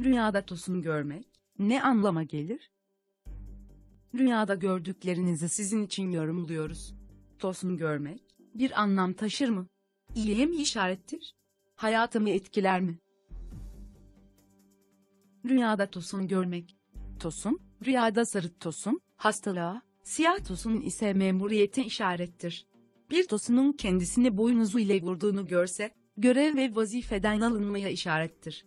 Rüyada tosun görmek ne anlama gelir? Rüyada gördüklerinizi sizin için yorumluyoruz. Tosun görmek bir anlam taşır mı? İyiye mi işarettir? Hayatımı etkiler mi? Rüyada tosun görmek. Tosun, rüyada sarı tosun, hastalığa, siyah tosun ise memuriyete işarettir. Bir tosunun kendisini boynuzu ile vurduğunu görse, görev ve vazifeden alınmaya işarettir.